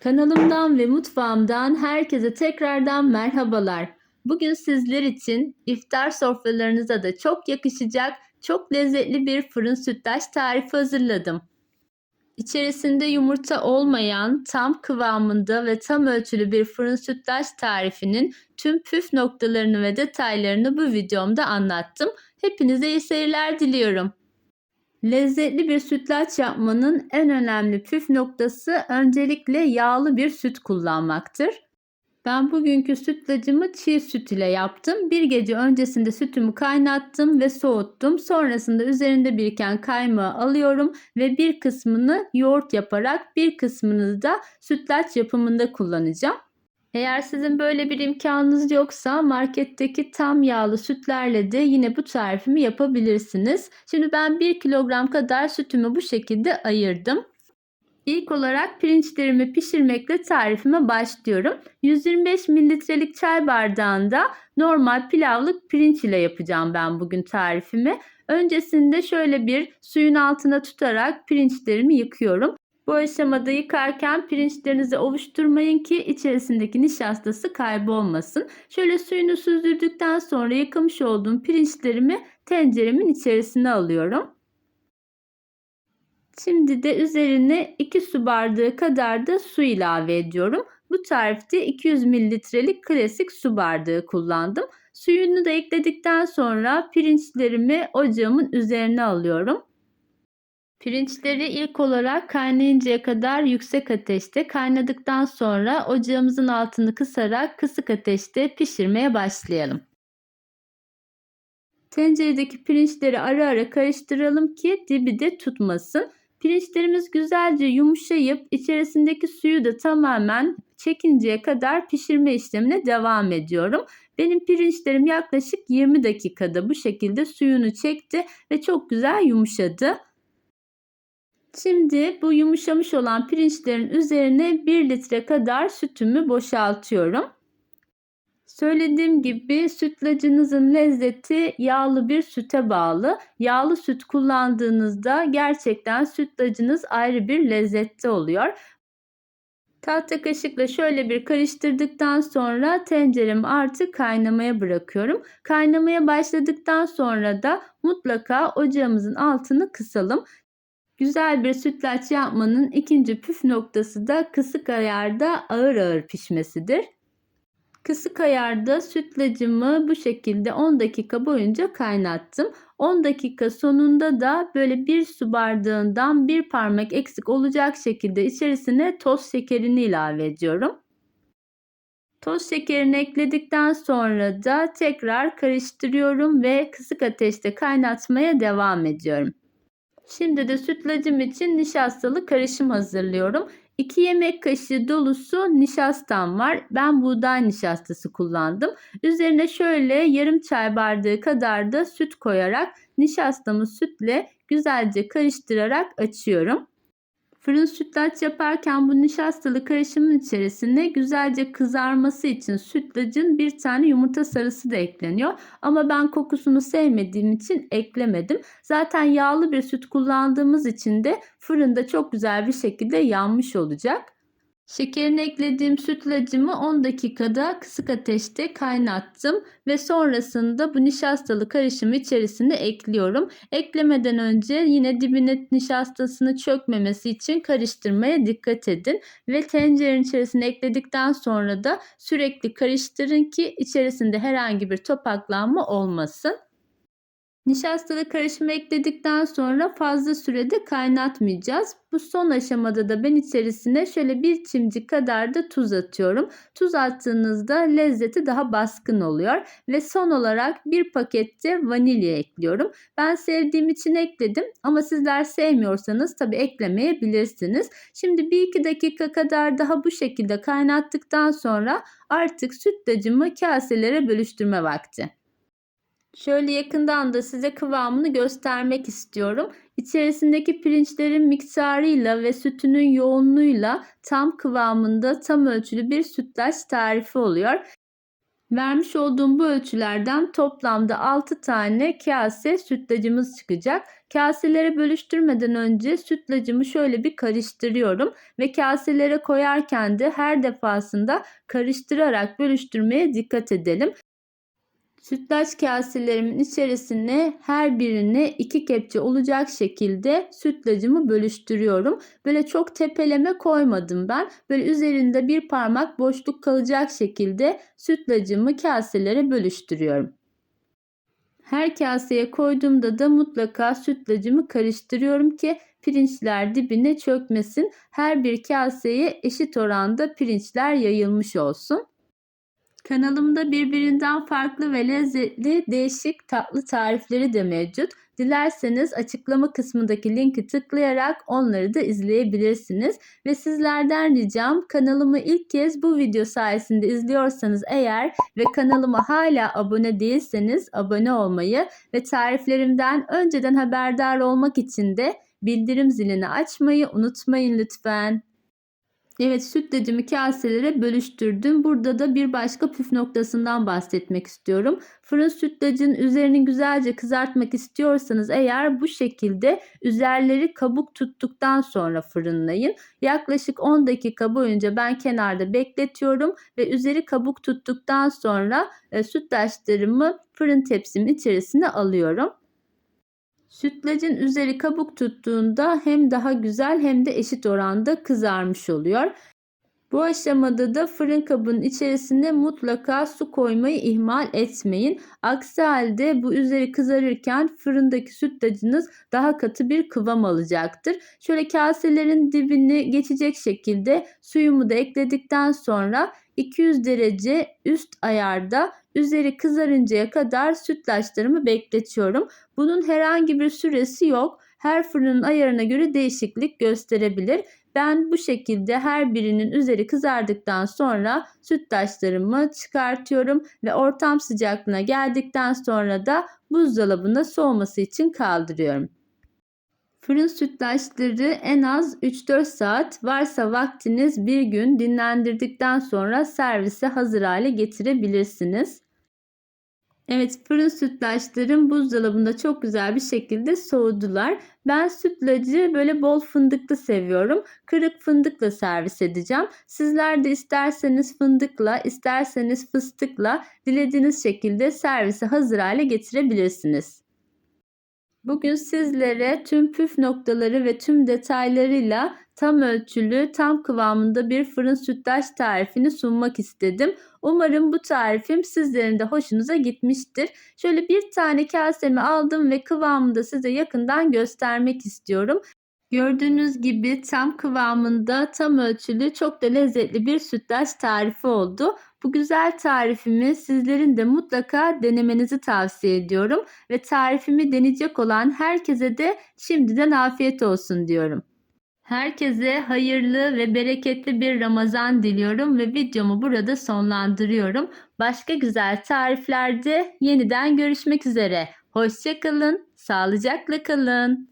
Kanalımdan ve mutfağımdan herkese tekrardan merhabalar. Bugün sizler için iftar sofralarınıza da çok yakışacak, çok lezzetli bir fırın sütlaç tarifi hazırladım. İçerisinde yumurta olmayan, tam kıvamında ve tam ölçülü bir fırın sütlaç tarifinin tüm püf noktalarını ve detaylarını bu videomda anlattım. Hepinize iyi seyirler diliyorum. Lezzetli bir sütlaç yapmanın en önemli püf noktası öncelikle yağlı bir süt kullanmaktır. Ben bugünkü sütlacımı çiğ süt ile yaptım. Bir gece öncesinde sütümü kaynattım ve soğuttum. Sonrasında üzerinde biriken kaymağı alıyorum ve bir kısmını yoğurt yaparak bir kısmını da sütlaç yapımında kullanacağım. Eğer sizin böyle bir imkanınız yoksa marketteki tam yağlı sütlerle de yine bu tarifimi yapabilirsiniz. Şimdi ben 1 kilogram kadar sütümü bu şekilde ayırdım. İlk olarak pirinçlerimi pişirmekle tarifime başlıyorum. 125 mililitrelik çay bardağında normal pilavlık pirinç ile yapacağım ben bugün tarifimi. Öncesinde şöyle bir suyun altına tutarak pirinçlerimi yıkıyorum. Bu aşamada yıkarken pirinçlerinizi ovuşturmayın ki içerisindeki nişastası kaybolmasın. Şöyle suyunu süzdürdükten sonra yıkamış olduğum pirinçlerimi tenceremin içerisine alıyorum. Şimdi de üzerine 2 su bardağı kadar da su ilave ediyorum. Bu tarifte 200 mililitrelik klasik su bardağı kullandım. Suyunu da ekledikten sonra pirinçlerimi ocağımın üzerine alıyorum. Pirinçleri ilk olarak kaynayıncaya kadar yüksek ateşte kaynadıktan sonra ocağımızın altını kısarak kısık ateşte pişirmeye başlayalım. Tenceredeki pirinçleri ara ara karıştıralım ki dibi de tutmasın. Pirinçlerimiz güzelce yumuşayıp içerisindeki suyu da tamamen çekinceye kadar pişirme işlemine devam ediyorum. Benim pirinçlerim yaklaşık 20 dakikada bu şekilde suyunu çekti ve çok güzel yumuşadı. Şimdi bu yumuşamış olan pirinçlerin üzerine 1 litre kadar sütümü boşaltıyorum. Söylediğim gibi sütlacınızın lezzeti yağlı bir süte bağlı. Yağlı süt kullandığınızda gerçekten sütlacınız ayrı bir lezzette oluyor. Tahta kaşıkla şöyle bir karıştırdıktan sonra tenceremi artık kaynamaya bırakıyorum. Kaynamaya başladıktan sonra da mutlaka ocağımızın altını kısalım. Güzel bir sütlaç yapmanın ikinci püf noktası da kısık ayarda ağır ağır pişmesidir. Kısık ayarda sütlacımı bu şekilde 10 dakika boyunca kaynattım. 10 dakika sonunda da böyle bir su bardağından bir parmak eksik olacak şekilde içerisine toz şekerini ilave ediyorum. Toz şekerini ekledikten sonra da tekrar karıştırıyorum ve kısık ateşte kaynatmaya devam ediyorum. Şimdi de sütlacım için nişastalı karışım hazırlıyorum. 2 yemek kaşığı dolusu nişastam var. Ben buğday nişastası kullandım. Üzerine şöyle yarım çay bardağı kadar da süt koyarak nişastamı sütle güzelce karıştırarak açıyorum. Fırın sütlaç yaparken bu nişastalı karışımın içerisine güzelce kızarması için sütlacın bir tane yumurta sarısı da ekleniyor. Ama ben kokusunu sevmediğim için eklemedim. Zaten yağlı bir süt kullandığımız için de fırında çok güzel bir şekilde yanmış olacak. Şekerini eklediğim sütlacımı 10 dakikada kısık ateşte kaynattım ve sonrasında bu nişastalı karışımı içerisine ekliyorum. Eklemeden önce yine dibine nişastasını çökmemesi için karıştırmaya dikkat edin ve tencerenin içerisine ekledikten sonra da sürekli karıştırın ki içerisinde herhangi bir topaklanma olmasın. Nişastalı karışımı ekledikten sonra fazla sürede kaynatmayacağız. Bu son aşamada da ben içerisine şöyle bir çimcik kadar da tuz atıyorum. Tuz attığınızda lezzeti daha baskın oluyor. Ve son olarak bir pakette vanilya ekliyorum. Ben sevdiğim için ekledim ama sizler sevmiyorsanız tabi eklemeyebilirsiniz. Şimdi 1-2 dakika kadar daha bu şekilde kaynattıktan sonra artık sütlacımı kaselere bölüştürme vakti. Şöyle yakından da size kıvamını göstermek istiyorum. İçerisindeki pirinçlerin miktarıyla ve sütünün yoğunluğuyla tam kıvamında tam ölçülü bir sütlaç tarifi oluyor. Vermiş olduğum bu ölçülerden toplamda 6 tane kase sütlacımız çıkacak. Kaselere bölüştürmeden önce sütlacımı şöyle bir karıştırıyorum ve kaselere koyarken de her defasında karıştırarak bölüştürmeye dikkat edelim. Sütlaç kaselerimin içerisine her birine iki kepçe olacak şekilde sütlacımı bölüştürüyorum. Böyle çok tepeleme koymadım ben. Böyle üzerinde bir parmak boşluk kalacak şekilde sütlacımı kaselere bölüştürüyorum. Her kaseye koyduğumda da mutlaka sütlacımı karıştırıyorum ki pirinçler dibine çökmesin. Her bir kaseye eşit oranda pirinçler yayılmış olsun. Kanalımda birbirinden farklı ve lezzetli değişik tatlı tarifleri de mevcut. Dilerseniz açıklama kısmındaki linki tıklayarak onları da izleyebilirsiniz. Ve sizlerden ricam kanalımı ilk kez bu video sayesinde izliyorsanız eğer ve kanalıma hala abone değilseniz abone olmayı ve tariflerimden önceden haberdar olmak için de bildirim zilini açmayı unutmayın lütfen. Evet sütlacımı kaselere bölüştürdüm. Burada da bir başka püf noktasından bahsetmek istiyorum. Fırın sütlacın üzerini güzelce kızartmak istiyorsanız eğer bu şekilde üzerleri kabuk tuttuktan sonra fırınlayın. Yaklaşık 10 dakika boyunca ben kenarda bekletiyorum ve üzeri kabuk tuttuktan sonra e, sütlaçlarımı fırın tepsimin içerisine alıyorum. Sütlacın üzeri kabuk tuttuğunda hem daha güzel hem de eşit oranda kızarmış oluyor. Bu aşamada da fırın kabının içerisine mutlaka su koymayı ihmal etmeyin. Aksi halde bu üzeri kızarırken fırındaki sütlacınız daha katı bir kıvam alacaktır. Şöyle kaselerin dibini geçecek şekilde suyumu da ekledikten sonra 200 derece üst ayarda üzeri kızarıncaya kadar sütlaçlarımı bekletiyorum. Bunun herhangi bir süresi yok. Her fırının ayarına göre değişiklik gösterebilir. Ben bu şekilde her birinin üzeri kızardıktan sonra sütlaçlarımı çıkartıyorum ve ortam sıcaklığına geldikten sonra da buzdolabında soğuması için kaldırıyorum. Fırın sütlaçları en az 3-4 saat varsa vaktiniz bir gün dinlendirdikten sonra servise hazır hale getirebilirsiniz. Evet fırın sütlaçlarım buzdolabında çok güzel bir şekilde soğudular. Ben sütlacı böyle bol fındıklı seviyorum. Kırık fındıkla servis edeceğim. Sizler de isterseniz fındıkla, isterseniz fıstıkla dilediğiniz şekilde servise hazır hale getirebilirsiniz. Bugün sizlere tüm püf noktaları ve tüm detaylarıyla tam ölçülü, tam kıvamında bir fırın sütlaç tarifini sunmak istedim. Umarım bu tarifim sizlerin de hoşunuza gitmiştir. Şöyle bir tane kasemi aldım ve kıvamını da size yakından göstermek istiyorum. Gördüğünüz gibi tam kıvamında, tam ölçülü, çok da lezzetli bir sütlaç tarifi oldu. Bu güzel tarifimi sizlerin de mutlaka denemenizi tavsiye ediyorum ve tarifimi deneyecek olan herkese de şimdiden afiyet olsun diyorum. Herkese hayırlı ve bereketli bir Ramazan diliyorum ve videomu burada sonlandırıyorum. Başka güzel tariflerde yeniden görüşmek üzere. Hoşçakalın, sağlıcakla kalın.